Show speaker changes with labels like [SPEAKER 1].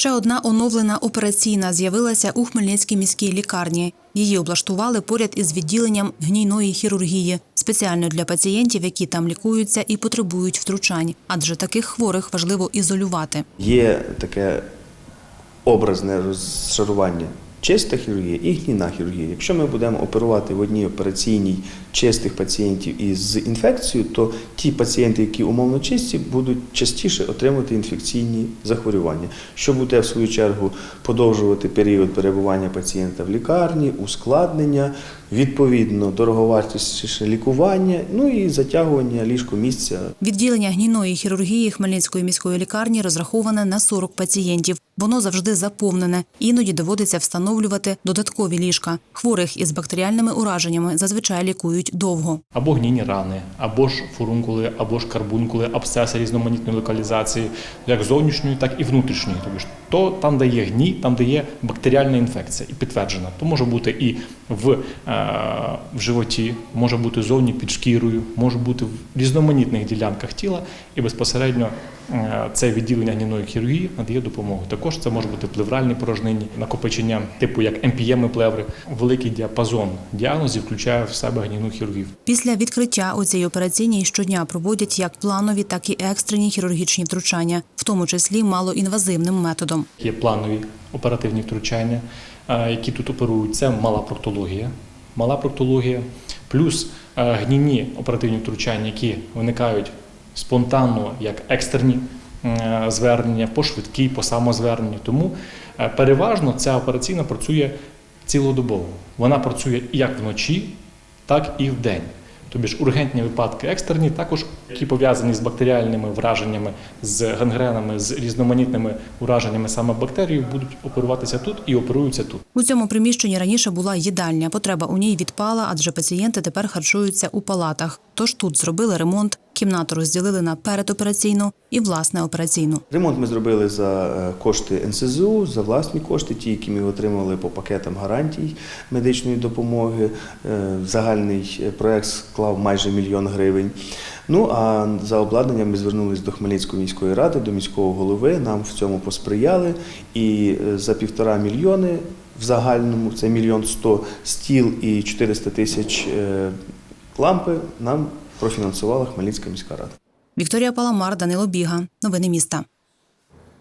[SPEAKER 1] Ще одна оновлена операційна з'явилася у Хмельницькій міській лікарні. Її облаштували поряд із відділенням гнійної хірургії, спеціально для пацієнтів, які там лікуються і потребують втручань, адже таких хворих важливо ізолювати.
[SPEAKER 2] Є таке образне розшарування. Чиста хірургія і гнійна хірургія. Якщо ми будемо оперувати в одній операційній чистих пацієнтів із інфекцією, то ті пацієнти, які умовно чисті, будуть частіше отримувати інфекційні захворювання, що буде в свою чергу подовжувати період перебування пацієнта в лікарні, ускладнення, відповідно дороговартісніше лікування, ну і затягування ліжкомісця
[SPEAKER 1] Відділення гнійної хірургії Хмельницької міської лікарні розраховане на 40 пацієнтів. Воно завжди заповнене. Іноді доводиться встановлювати додаткові ліжка. Хворих із бактеріальними ураженнями зазвичай лікують довго.
[SPEAKER 3] або гнійні рани, або ж фурункули, або ж карбункули, абсцеси різноманітної локалізації, як зовнішньої, так і внутрішньої. Тобто то там, де є гній, там, де є бактеріальна інфекція і підтверджена. То може бути і в, е, в животі, може бути зовні під шкірою, може бути в різноманітних ділянках тіла, і безпосередньо е, це відділення гнійної хірургії надає допомогу. Також це може бути плевральні порожнині, накопичення типу як МПЄми плеври. Великий діапазон діагнозів включає в себе гнійну хірургію.
[SPEAKER 1] Після відкриття у цій операційній щодня проводять як планові, так і екстрені хірургічні втручання, в тому числі малоінвазивним методом.
[SPEAKER 3] Є планові оперативні втручання, які тут оперують. Це мала проктологія. Мала проктологія, плюс гнійні оперативні втручання, які виникають спонтанно як екстерні е, звернення, по швидкій, по самозверненню. Тому е, переважно ця операційна працює цілодобово. Вона працює як вночі, так і вдень. Тобі ж ургентні випадки екстерні, також які пов'язані з бактеріальними враженнями, з гангренами, з різноманітними ураженнями саме бактерій, будуть оперуватися тут і оперуються тут.
[SPEAKER 1] У цьому приміщенні раніше була їдальня. Потреба у ній відпала, адже пацієнти тепер харчуються у палатах. Тож тут зробили ремонт, кімнату розділили на передопераційну і власне операційну.
[SPEAKER 2] Ремонт ми зробили за е, кошти НСЗУ, за власні кошти, ті, які ми отримали по пакетам гарантій медичної допомоги. Е, Загальний е, проект склав майже мільйон гривень. Ну а за обладнанням ми звернулися до Хмельницької міської ради, до міського голови. Нам в цьому посприяли. І за півтора мільйони в загальному це мільйон сто стіл і 400 тисяч лампи нам профінансувала Хмельницька міська рада.
[SPEAKER 1] Вікторія Паламар, Данило Біга. Новини міста.